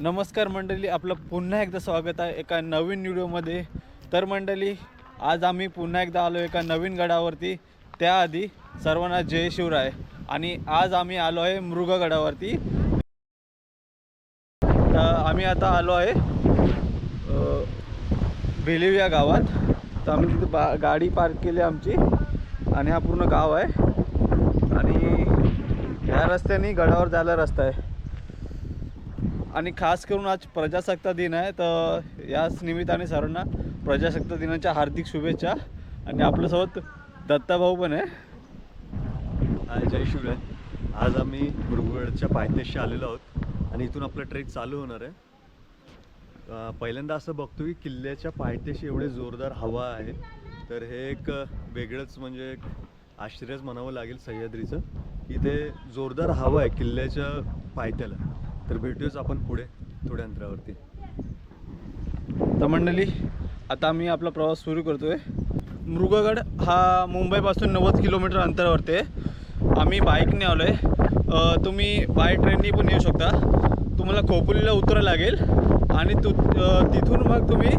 नमस्कार मंडळी आपलं पुन्हा एकदा स्वागत आहे एका नवीन व्हिडिओमध्ये. तर मंडळी आज आम्ही पुन्हा एकदा आलो एका नवीन गडावरती. त्याआधी सर्वांना जय शिवराय. आणि आज आम्ही आलो आहे मृगगडावरती तर आम्ही आता आलो आहे भेलिव या गावात. तर आम्ही तिथे बा गाडी पार्क केली आमची. आणि हा पूर्ण गाव आहे. आणि ह्या रस्त्याने गडावर जायला रस्ता आहे. आणि खास करून आज प्रजासत्ता दिन आहे तर याच निमित्ताने सर्वांना प्रजासत्ता दिनाच्या हार्दिक शुभेच्छा. आणि आपल्यासोबत दत्ताभाऊ पण आहे. हाय जय शिवराय. आज आम्ही मुरगुडच्या पायथ्याशी आलेलो आहोत आणि इथून आपलं ट्रेक चालू होणार आहे. पहिल्यांदा असं बघतो की किल्ल्याच्या पायथ्याशी एवढे जोरदार हवा आहे तर हे एक वेगळंच म्हणजे एक आश्चर्यच म्हणावं लागेल सह्याद्रीचं की ते जोरदार हवा आहे किल्ल्याच्या पायथ्याला. तर भेटूच आपण पुढे थोड्या अंतरावरती. तर मंडळी आता आम्ही आपला प्रवास सुरू करतो आहे मृगगड हा मुंबईपासून नव्वद किलोमीटर अंतरावरती आहे. आम्ही बाईकने आलो आहे तुम्ही बाय ट्रेननी पण येऊ शकता. तुम्हाला खोपोलीला उतरावं लागेल. आणि तु तिथून मग तुम्ही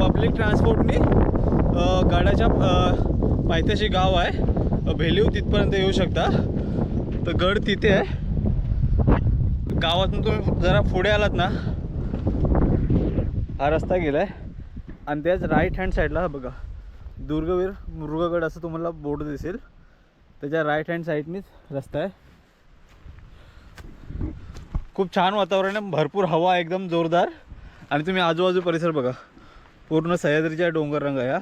पब्लिक ट्रान्सपोर्टनी गडाच्या पायथ्याशी गाव आहे. भेलीव तिथपर्यंत येऊ शकता. तर गड तिथे आहे. गावातून तुम्ही जरा पुढे आलात ना हा रस्ता गेलाय. आणि त्याच राईट हँड साईडला बघा दुर्गवीर मृगगड असं तुम्हाला बोर्ड दिसेल. त्याच्या राईट हँड साईडनीच रस्ता आहे. खूप छान वातावरण आहे भरपूर हवा आहे एकदम जोरदार. आणि तुम्ही आजूबाजू परिसर बघा पूर्ण सह्याद्रीच्या डोंगर रंग आहे हा.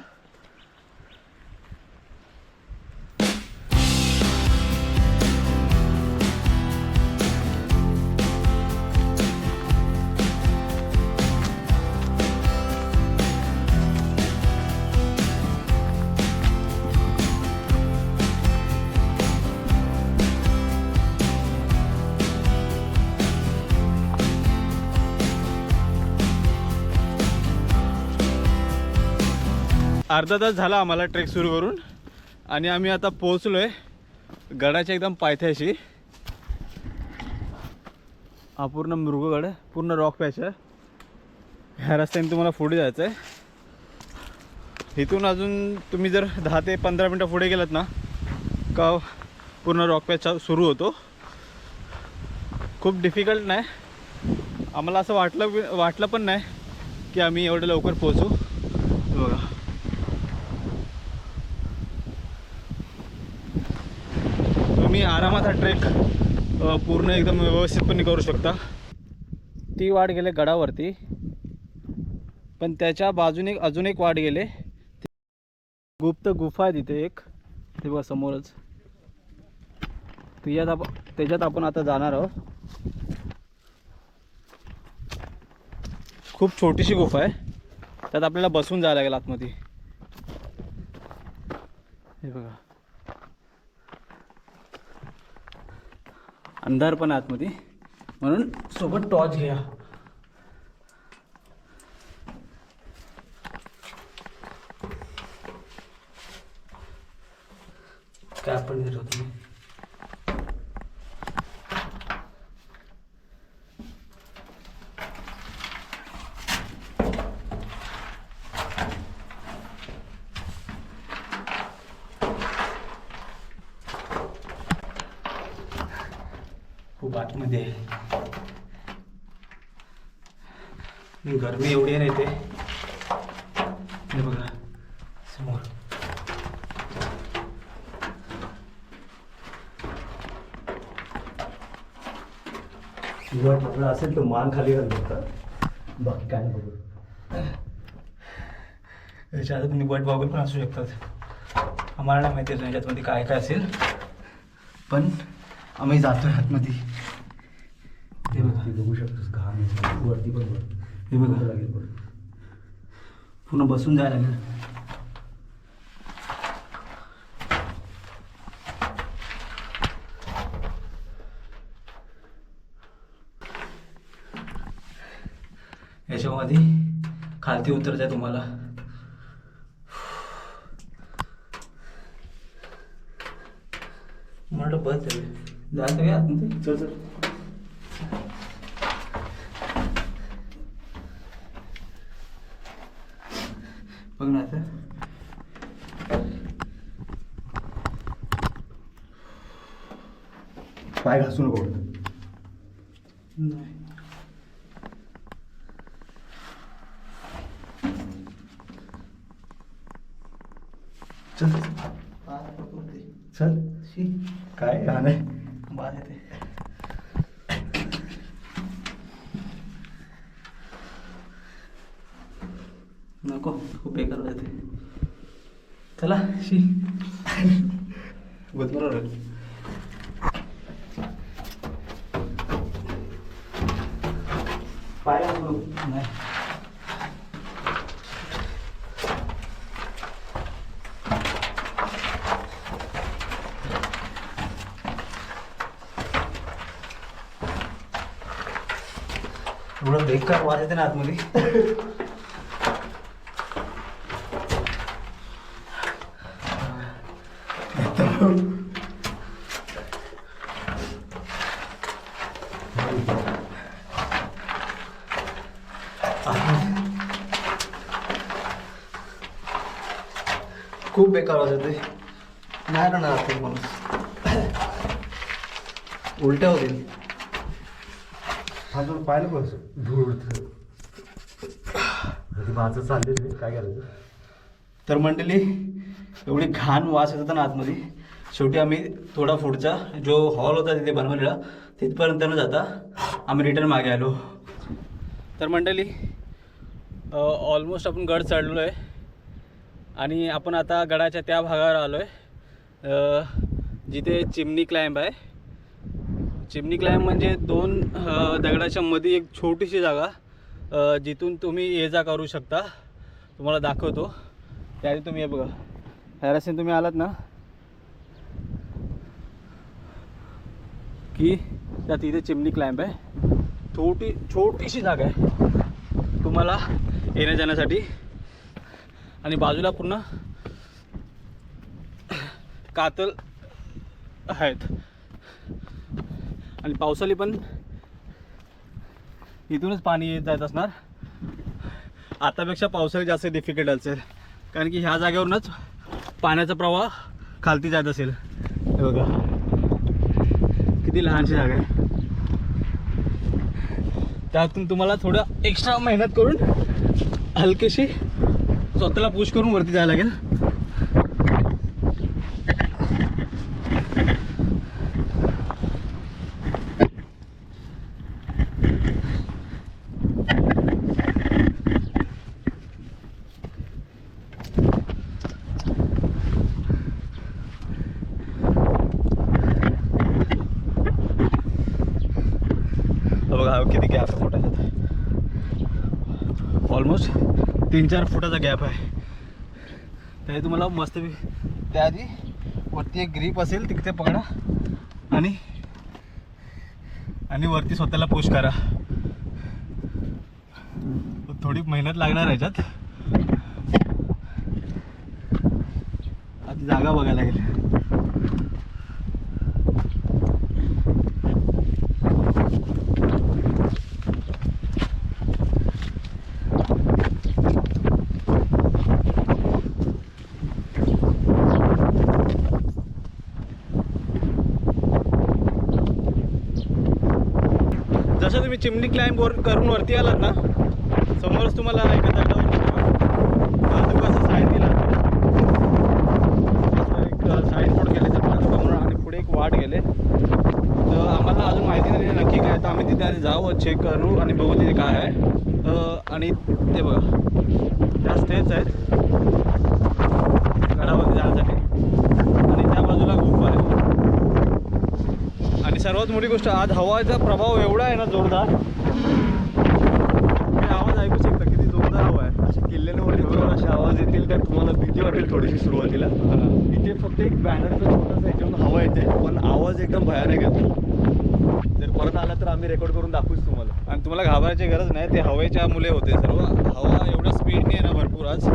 अर्धा तास झाला आम्हाला ट्रेक सुरू करून. आणि आम्ही आता पोहोचलो आहे गडाच्या एकदम पायथ्याशी. हा पूर्ण मृगगड आहे पूर्ण रॉक पॅच आहे. ह्या रस्त्याने तुम्हाला पुढे जायचं आहे इथून अजून तुम्ही जर दहा ते पंधरा मिनटं पुढे गेलात ना का पूर्ण रॉक पॅच सुरू होतो. खूप डिफिकल्ट नाही. आम्हाला असं वाटलं वाटलं पण नाही की आम्ही एवढं लवकर पोहोचू हे बघा तुम्ही आरामात हा ट्रेक पूर्ण एकदम व्यवस्थितपणे करू शकता. ती वाट गेले गडावरती. पण त्याच्या बाजूने अजून एक वाट गेले. गुप्त गुफा आहे तिथे एक. ते बघा समोरच. त्याच्यात आपण त्याच्यात आपण आता जाणार आहोत. खूप छोटीशी गुफा आहे. त्यात आपल्याला बसून जायला लागेल आतमध्ये. हे बघा. अंधार पण आतमध्ये म्हणून सोबत टॉर्च घ्या. काय आपण देत होतो मी खूप आतमध्ये आहे गरमी एवढी आहे ना इथे. हे बघा समोर. आपला असेल तो मान खाली घाल फक्त बाकी काय नाही बघू. याच्या तुम्ही वाट बघून पण असू शकतात. आम्हाला नाही माहिती याच्यातमध्ये काय काय असेल. पण आम्ही जातोय आतमध्ये हे बघा ती बघू शकतोस घाण आहे. वरती पण बघ हे बघा. लागेल पूर्ण बसून जायला लागेल. याच्यामध्ये खालती उतरत आहे तुम्हाला. मला बस जायचं काय आत चल चल. बघ ना आता. पाय घासू नको नाही चल. चल. शी. काय घाण आहे नको खूप बेकार होते चला शी. बरोबर पाय नाही. एवढं बेकार वास येते ना आतमध्ये. खूप बेकार वास येते नाही राहणार आतमध्ये माणूस. उलट्या होतील. हा तुला पाहिलं बस. धूळ माझं चाललेलं काय करायचं? तर मंडळी एवढी घाण वास येत होता ना आतमध्ये. शेवटी आम्ही थोडा पुढचा जो हॉल होता तिथे बनवलेला तिथपर्यंत न जाता आम्ही रिटर्न मागे आलो. तर मंडळी ऑलमोस्ट आपण गड चढलो आहे आणि आपण आता गडाच्या त्या भागावर आलो आहे जिथे चिमणी क्लाइंब आहे. चिमणी क्लाइंब म्हणजे दोन दगडाच्या मध्ये एक छोटीशी जागा जिथून तुम्ही ये जा करू शकता. तुम्हाला दाखवतो. त्याआधी तुम्ही हे बघा. हॅरासीन तुम्ही आलात ना? की त्या तिथे चिमणी क्लाइंब आहे. छोटी छोटीशी जागा आहे. तुम्हाला येण्या जाण्यासाठी. आणि बाजूला पूर्ण कातल आहेत. आणि पावसाळी पण इथूनच पाणी येत जात असणार. आतापेक्षा पावसाळी जास्त डिफिकल्ट असेल. कारण की ह्या जागेवरूनच पाण्याचा प्रवाह खालती जात असेल. हे बघा. किती लहानशी जागा आहे. त्यातून तुम्हाला थोडं एक्स्ट्रा मेहनत करून हलकीशी स्वतःला पुश करून वरती जायला लागेल हा बघा हा किती गॅप आहे मोठा ऑलमोस्ट तीन चार फुटाचा गॅप आहे. त्याही तुम्हाला मस्त त्याआधी वरती एक ग्रीप असेल तिथे पकडा. आणि आणि वरती स्वतःला पुश करा. थोडी मेहनत लागणार आहे आता जागा बघायला लागेल जसं तुम्ही चिमणी क्लाइंब वर करून वरती आलात ना समोरच तुम्हाला एका दगडावर बाजूला असं साईड दिला. एक साईड रोड गेले तर म्हणून आणि पुढे एक वाट गेले. तर आम्हाला अजून माहिती नाही नक्की काय. तर आम्ही तिथे आधी जाऊ चेक करू आणि बघू तिथे काय आहे. आणि ते बघा त्या स्टेप्स आहेत. गडावरती जाण्यासाठी आणि त्या बाजूला गुफा आहे आणि सर्वात मोठी गोष्ट आज हवाचा प्रभाव एवढा आहे ना जोरदार. आवाज ऐकू शकता किती जोरदार हवा आहे. अशा किल्ल्यावरती जेव्हा असे आवाज येतील तर तुम्हाला भीती वाटेल थोडीशी सुरुवातीला. इथे फक्त एक बॅनरचा छोटासा याच्यावरून हवा येते पण आवाज एकदम भयानक येतो जर परत आला तर आम्ही रेकॉर्ड करून दाखवूच तुम्हाला. आणि तुम्हाला घाबरायची गरज नाही ते हवेच्या मुले होते सर्व. हवा एवढ्या स्पीडने आहे ना भरपूर आज.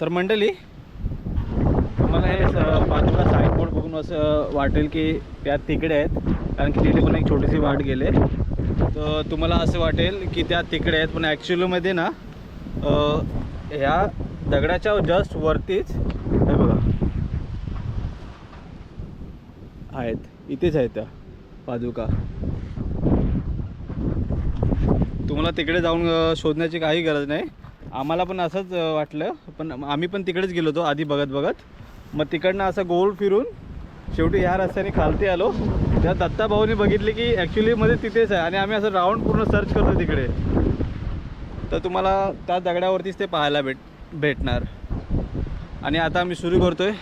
तर मंडळी तुम्हाला हे स- बाजूला साईड बोर्ड बघून असं वाटेल की त्या तिकडे आहेत. कारण की तिथे पण एक छोटीशी वाट गेले तर तुम्हाला असं वाटेल की त्या तिकडे आहेत. पण ॲक्च्युलीमध्ये ना ह्या दगडाच्या जस्ट वरतीच हे बघा. आहेत. इथेच आहेत त्या पादुका. तुम्हाला तिकडे जाऊन शोधण्याची काही गरज नाही. आम्हाला पण असंच वाटलं. पण आम्ही पण तिकडेच गेलो होतो. आधी बघत बघत. मग तिकडनं असं गोल फिरून शेवटी ह्या रस्त्याने खालती आलो. त्या दत्ता भाऊनी बघितले की ॲक्च्युली मध्ये तिथेच आहे. आणि आम्ही असं राऊंड पूर्ण सर्च करतो तिकडे. तर तुम्हाला त्या दगडावरतीच ते पाहायला भेट भेटणार. आणि आता आम्ही सुरू करतोय.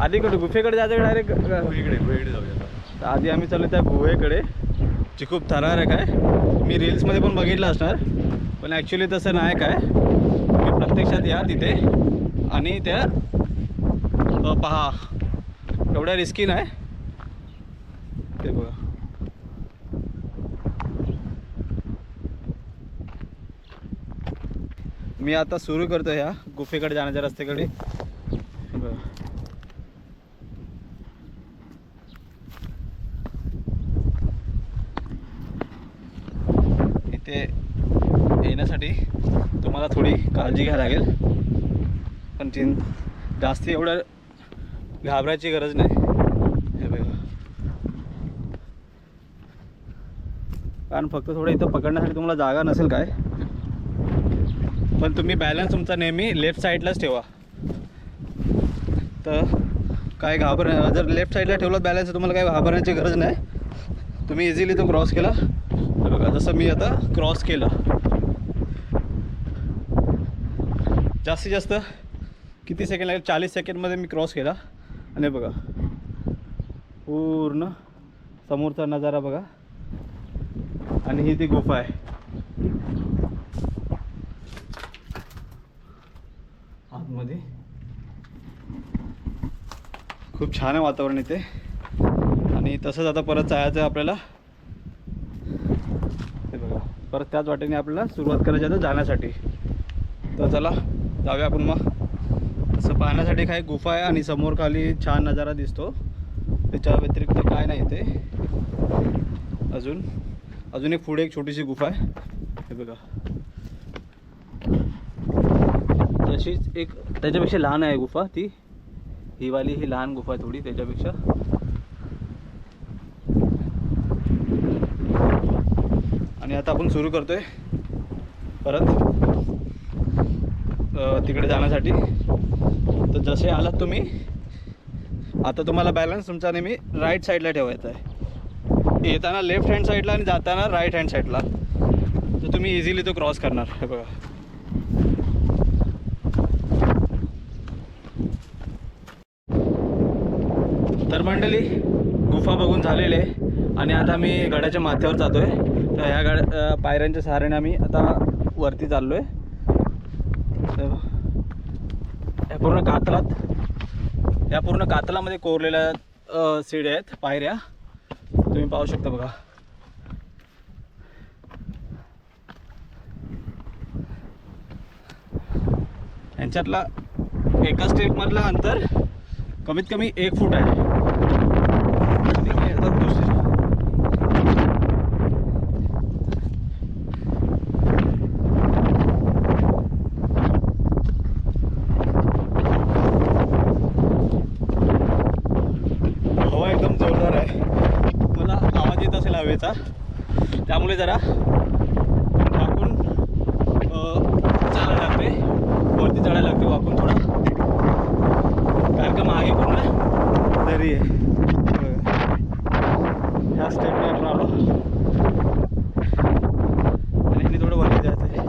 आधी कडे गुफेकडे जायचं डायरेक्ट इकडे इकडे जाऊया आधी आम्ही चाललो त्या गुहेकडे जी खूप थरारक आहे मी रील्समध्ये पण बघितलं असणार. पण ॲक्च्युली तसं नाही काय. तुम्ही प्रत्यक्षात या तिथे. आणि त्या पहा. एवढ्या रिस्की नाही. ते बघा. मी आता सुरू करतो ह्या गुफेकडे जाण्याच्या रस्त्याकडे. बघा. इथे येण्यासाठी तुम्हाला थोडी काळजी घ्यावी लागेल. पण चिं जास्ती एवढं घाबरायची गरज नाही. हे बघा. कारण फक्त थोडं इथं पकडण्यासाठी तुम्हाला जागा नसेल काय? पण तुम्ही बॅलन्स तुमचा नेहमी लेफ्ट साईडलाच ठेवा. तर काय घाबर जर लेफ्ट साईडला ठेवलं बॅलन्स तुम्हाला काय घाबरण्याची गरज नाही. तुम्ही इझिली तो क्रॉस केला. बघा जसं मी आता क्रॉस केला. जास्तीत जास्त किती सेकंड लागेल? चाळीस सेकंडमध्ये मी क्रॉस केला. आणि बघा. पूर्ण समोरचा नजारा बघा. आणि ही ती गुफा आहे. आतमध्ये. खूप छान आहे वातावरण इथे. आणि तसंच आता परत जायचं आहे आपल्याला. हे बघा. परत त्याच वाटेने आपल्याला सुरुवात करायची आता जाण्यासाठी. तर चला जाऊया आपण मग. असं पाहण्यासाठी काही गुफा आहे आणि समोर खाली छान नजारा दिसतो. त्याच्या व्यतिरिक्त काय नाही ते अजून अजून एक पुढे एक छोटीशी गुफा आहे. हे बघा. तशीच एक त्याच्यापेक्षा लहान आहे गुफा ती. ही वाली ही लहान गुफा आहे थोडी त्याच्यापेक्षा. आणि आता आपण सुरू करतोय. परत तिकडे जाण्यासाठी. तर जसे आलात तुम्ही आता तुम्हाला बॅलन्स तुमचा नेहमी राईट साईडला ठेवायचा आहे. येताना लेफ्ट हँड साईडला आणि जाताना राईट हँड साईडला तर तुम्ही इझिली तो क्रॉस करणार हे बघा. तर मंडळी गुफा बघून झालेले आहे. आणि आता मी गडाच्या माथ्यावर जातो आहे तर ह्या गाड पायऱ्यांच्या सहाऱ्याने आम्ही आता वरती चाललो आहे तर पूर्ण कातलात. या पूर्ण कातलामध्ये कोरलेल्या सीड्या शिड्या आहेत पायऱ्या. तुम्ही पाहू शकता बघा. यांच्यातला एका स्टेपमधलं अंतर कमीत कमी एक फूट आहे आणि हे आता दुसरी हवा एकदम जोरदार आहे मला आवाज करायचा त्यामुळे जरा वाकून अ, चालायला लागते वरती चढायला लागते वाकून थोडा कारण का मागे पूर्ण दरी आहे बघा. ह्या स्टेपने आपण आलो आणि ह्याने थोडं वरती जायचं आहे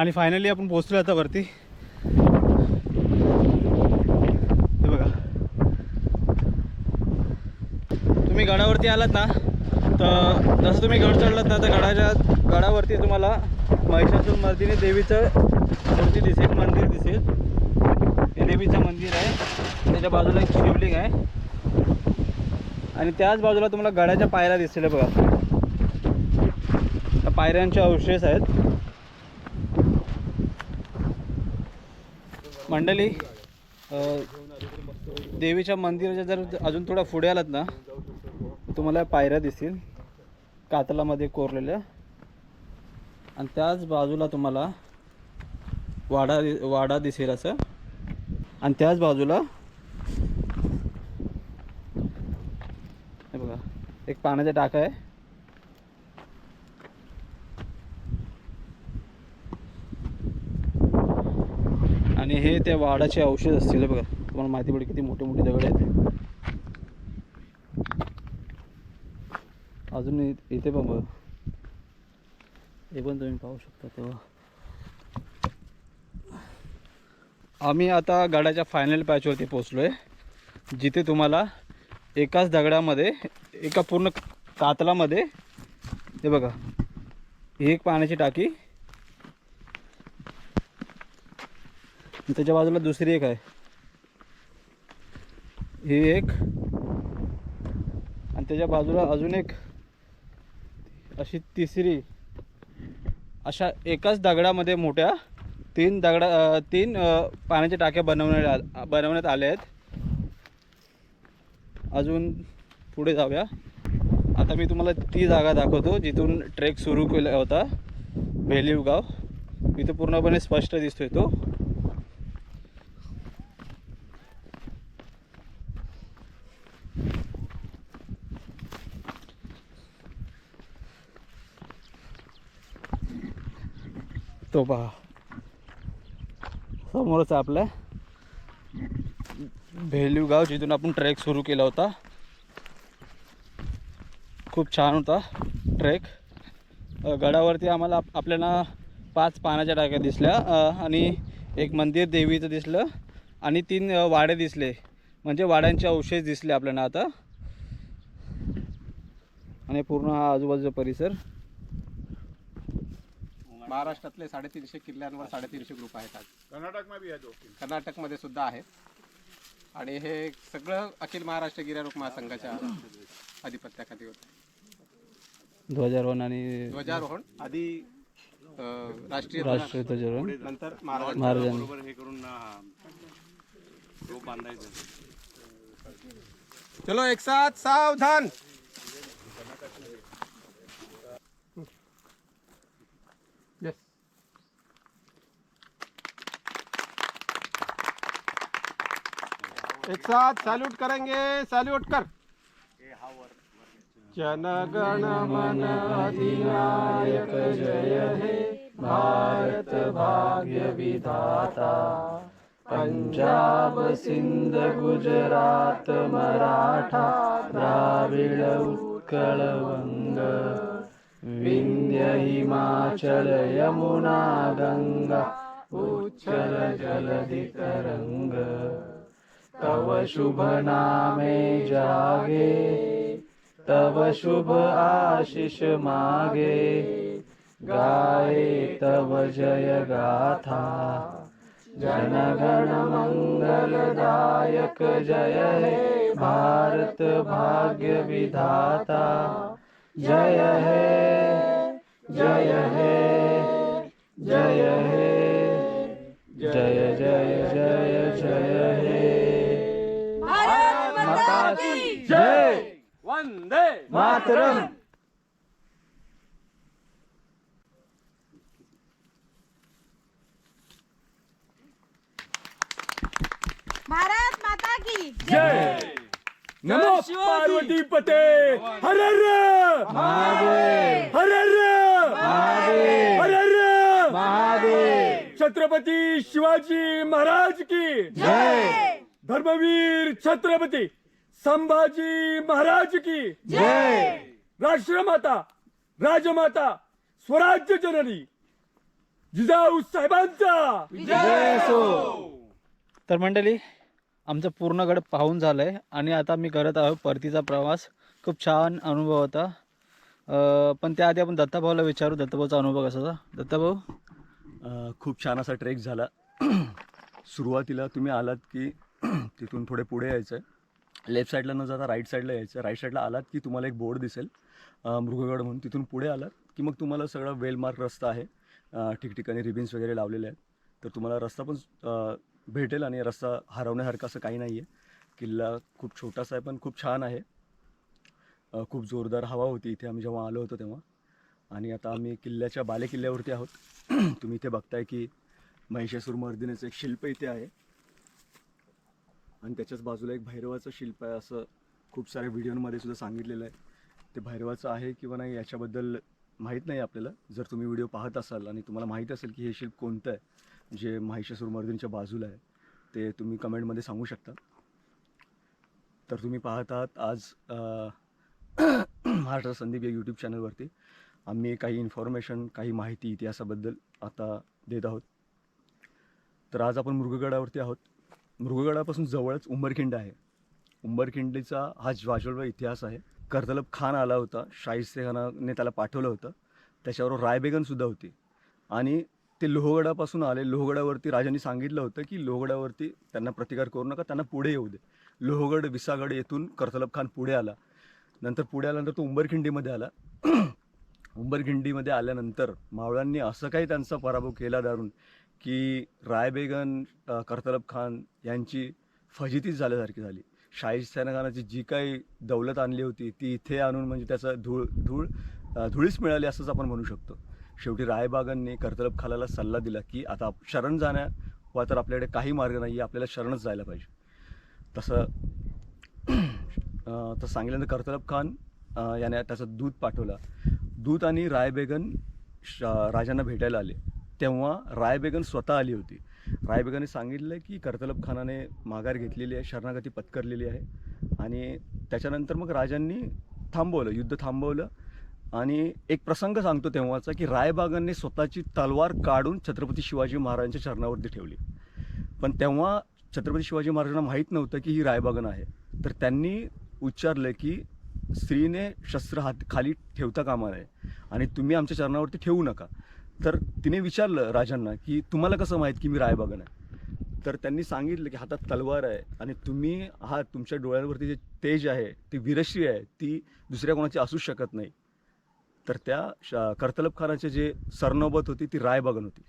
आणि फायनली आपण पोचलो आता वरती. हे बघा. तुम्ही गडावरती आलात ना तर जसं तुम्ही गड चढलात ना तर गडाच्या गडावरती तुम्हाला महिषासूर मर्दिनी देवीचं मूर्ती दिसेल मंदिर दिसेल. हे देवीचं मंदिर आहे. त्याच्या बाजूला एक शिवलिंग आहे. आणि त्याच बाजूला तुम्हाला गडाच्या पायऱ्या दिसतील बघा. त्या पायऱ्यांचे अवशेष आहेत. मंडळी देवीच्या मंदिराच्या जर अजून थोडा पुढे आलात ना तुम्हाला पायऱ्या दिसतील कातलामध्ये कोरलेल्या. आणि त्याच बाजूला तुम्हाला वाडा दि- वाडा दिसेल असं. आणि त्याच बाजूला हे बघा एक पाण्याचा टाका आहे. आणि हे त्या वाडाचे औषध असतील बघा. तुम्हाला माहिती पडेल किती मोठे मोठे दगड आहेत. अजून इथे पण बघा. हे पण तुम्ही पाहू शकता तेव्हा. आम्ही आता गडाच्या फायनल पॅचवरती पोचलो आहे जिथे तुम्हाला एकाच दगडामध्ये एका पूर्ण कातलामध्ये हे बघा. ही एक पाण्याची टाकी त्याच्या बाजूला दुसरी एक आहे. ही एक. आणि त्याच्या बाजूला अजून एक. अशी तिसरी. अशा एकाच दगडामध्ये मोठ्या तीन दगडा तीन पाण्याच्या टाक्या बनवण्यात बनवण्यात आल्या आहेत. अजून पुढे जाऊया. आता मी तुम्हाला ती जागा दाखवतो जिथून ट्रेक सुरू केला होता. भेलीव गाव इथं पूर्णपणे स्पष्ट दिसतोय तो. तो पहा. समोरच आपलं भेलू गाव जिथून आपण ट्रेक सुरू केला होता. खूप छान होता ट्रेक गडावरती आम्हाला आप- आपल्याला पाच पाण्याच्या टाक्या दिसल्या आणि एक मंदिर देवीचं दिसलं आणि तीन वाडे दिसले. म्हणजे वाड्यांचे अवशेष दिसले आपल्याला आता. आणि पूर्ण हा आजूबाजूचा परिसर. महाराष्ट्रातले साडेतीनशे किल्ल्यांवर साडेतीनशे ग्रुप आहेत आज. कर्नाटकमध्ये सुद्धा आहेत. आणि हे सगळं अखिल महाराष्ट्र गिर्यारोहक महासंघाच्या आधिपत्याखाली होतं. ध्वजारोहण आणि ध्वजारोहण. आधी राष्ट्रीय राष्ट्रीय ध्वजारोहण. ध्वज, नंतर महाराज महाराजांनी. चलो एक साथ सावधान. एक साथ सैल्यूट करेंगे सैल्यूट कर। जन गण मन अधिनायक जय हे। भारत भाग्य विधाता। पंजाब सिंध गुजरात मराठा द्राविड उत्कल वंग। विंध्य हिमाचल यमुना गंगा। उच्चल जलधितरंग तव शुभ नामे जागे तव शुभ आशिष मागे गाये तव जय गाथा जनगण मंगलदायक जय हे भारत भाग्य विधाता जय हे जय हे जय हे जय जय जय जय जय वंदे मातरम. भारत माता की नमो पार्वती पते. हर हर. महादेव. हर हर. महादेव. हर हर. महादेव. छत्रपती शिवाजी महाराज की. जय. धर्मवीर छत्रपती. संभाजी महाराज की। जय। राष्ट्रमाता राजमाता स्वराज्य जननी जिजाऊ साहेबांचा। तर मंडळी आमचं पूर्ण गड पाहून झालं आहे आणि आता मी करत आहोत परतीचा प्रवास. खूप छान अनुभव होता. पण त्याआधी आपण दत्ताभाऊला विचारू. दत्ताभाऊचा अनुभव कसा होता? दत्ताभाऊ? खूप छान असा ट्रेक झाला. सुरुवातीला तुम्ही आलात की तिथून थोडे पुढे यायचं आहे लेफ्ट साईडला न जाता राईट साईडला यायचं. राईट साईडला आलात की तुम्हाला एक बोर्ड दिसेल मृगगड म्हणून. तिथून पुढे आलात की मग तुम्हाला सगळा वेलमार्क रस्ता आहे. ठिकठिकाणी रिबिन्स वगैरे लावलेले आहेत. तर तुम्हाला रस्ता पण भेटेल आणि रस्ता हरवण्यासारखं असं काही नाही आहे किल्ला खूप छोटासा आहे पण खूप छान आहे. खूप जोरदार हवा होती इथे. आम्ही जेव्हा आलो होतो तेव्हा. आणि आता आम्ही किल्ल्याच्या बालेकिल्ल्यावरती आहोत. तुम्ही इथे बघताय की महिषासूर मर्दिनेचं एक शिल्प इथे आहे. आणि त्याच्याच बाजूला एक भैरवाचं शिल्प आहे असं खूप साऱ्या व्हिडिओमध्ये सुद्धा सांगितलेलं आहे. ते भैरवाचं आहे किंवा नाही याच्याबद्दल माहीत नाही आपल्याला. जर तुम्ही व्हिडिओ पाहत असाल आणि तुम्हाला माहीत असेल की हे शिल्प कोणतं आहे जे महिषासूर मर्दिनीच्या बाजूला आहे ते तुम्ही कमेंटमध्ये सांगू शकता. तर तुम्ही पाहत आहात आज महाराष्ट्र संदीप या यूट्यूब चॅनलवरती आम्ही काही इन्फॉर्मेशन काही माहिती इतिहासाबद्दल आता देत आहोत. तर आज आपण मृगगडावरती आहोत. मृगगडापासून जवळच उंबरखिंड आहे. उंबरखिंडीचा हा ज्वाज्वल्य इतिहास आहे. कर्तलब खान आला होता शाहिस्ते खानाने त्याला पाठवलं होतं. त्याच्याबरोबर रायबेगनसुद्धा होती. आणि ते लोहगडापासून आले. लोहगडावरती राजांनी सांगितलं होतं की लोहगडावरती त्यांना प्रतिकार करू नका त्यांना पुढे येऊ दे. लोहगड विसागड येथून कर्तलब खान पुढे आला. नंतर पुढे आल्यानंतर तो उंबरखिंडीमध्ये आला. उंबरखिंडीमध्ये आल्यानंतर मावळ्यांनी असं काही त्यांचा पराभव केला दारून की रायबेगन अ, कर्तलब खान यांची फजितीच झाल्यासारखी झाली. शाहिस्तान खानाची जी काही दौलत आणली होती ती इथे आणून म्हणजे त्याचं धूळ धूळ धुळीच मिळाली असंच आपण म्हणू शकतो. शेवटी रायबागांनी कर्तलब खालाला सल्ला दिला की आता शरण जाण्या वा तर आपल्याकडे काही मार्ग नाही आहे आपल्याला शरणच जायला पाहिजे. तसं तर सांगितल्यानंतर कर्तलब खान याने त्याचं दूध पाठवला. दूत आणि रायबेगन श राजांना भेटायला आले. तेव्हा रायबेगन स्वतः आली होती. रायबेगाने सांगितलं की कर्तलब खानाने माघार घेतलेली आहे शरणागती पत्करलेली आहे. आणि त्याच्यानंतर मग राजांनी थांबवलं युद्ध थांबवलं. आणि एक प्रसंग सांगतो तेव्हाचा की रायबागांनी स्वतःची तलवार काढून छत्रपती शिवाजी महाराजांच्या चरणावरती ठेवली. पण तेव्हा छत्रपती शिवाजी महाराजांना माहीत नव्हतं की ही रायबागन आहे. तर त्यांनी उच्चारलं की स्त्रीने शस्त्र हात खाली ठेवता कामा नये आणि तुम्ही आमच्या चरणावरती ठेवू नका. तर तिने विचारलं राजांना की तुम्हाला कसं माहीत की मी रायबागन आहे? तर त्यांनी सांगितलं की हातात तलवार आहे आणि तुम्ही हा तुमच्या डोळ्यांवरती जे तेज आहे ती वीरश्री आहे ती दुसऱ्या कोणाची असूच शकत नाही. तर त्या श कर्तलब खानाचे जे सरनोबत होती ती रायबागन होती.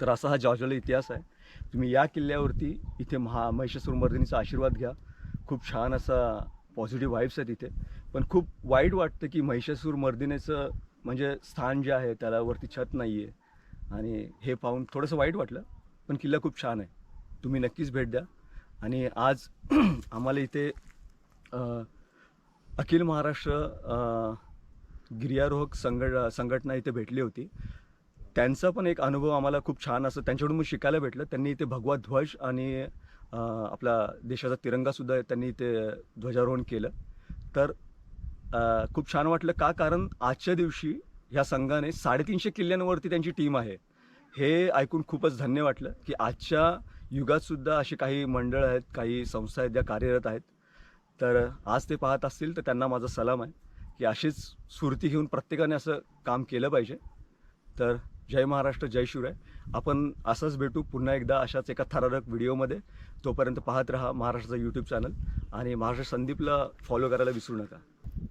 तर असा हा जॉजला इतिहास आहे. तुम्ही या किल्ल्यावरती इथे महा महिषासूर मर्दिनीचा आशीर्वाद घ्या. खूप छान असा पॉझिटिव्ह वाईब्स आहेत इथे. पण खूप वाईट वाटतं की महिषासूर मर्दिनेचं म्हणजे स्थान जे आहे त्याला वरती छत नाही आहे आणि हे पाहून थोडंसं वाईट वाटलं पण किल्ला खूप छान आहे. तुम्ही नक्कीच भेट द्या. आणि आज आम्हाला इथे अखिल महाराष्ट्र गिर्यारोहक संघट संघटना इथे भेटली होती. त्यांचा पण एक अनुभव आम्हाला खूप छान असं त्यांच्याकडून मग शिकायला भेटलं. त्यांनी इथे भगवा ध्वज आणि आपला देशाचा तिरंगासुद्धा त्यांनी इथे ध्वजारोहण केलं. तर खूप छान वाटलं. का? कारण आजच्या दिवशी ह्या संघाने साडेतीनशे किल्ल्यांवरती त्यांची टीम आहे. हे ऐकून खूपच धन्य वाटलं की आजच्या युगातसुद्धा अशी काही मंडळ आहेत काही संस्था आहेत ज्या कार्यरत आहेत. तर आज ते पाहत असतील तर त्यांना माझा सलाम आहे की अशीच सुरती घेऊन प्रत्येकाने असं काम केलं पाहिजे. तर जय महाराष्ट्र जय शिवराय. आपण असंच भेटू पुन्हा एकदा अशाच एका थरारक व्हिडिओमध्ये. तोपर्यंत पाहत राहा महाराष्ट्राचा यूट्यूब चॅनल आणि महाराष्ट्र संदीपला फॉलो करायला विसरू नका.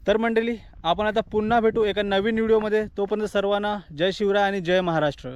तर मंडळी आपण आता पुन्हा भेटू एका नवीन व्हिडिओमध्ये. तोपर्यंत सर्वांना जय शिवराय आणि जय महाराष्ट्र.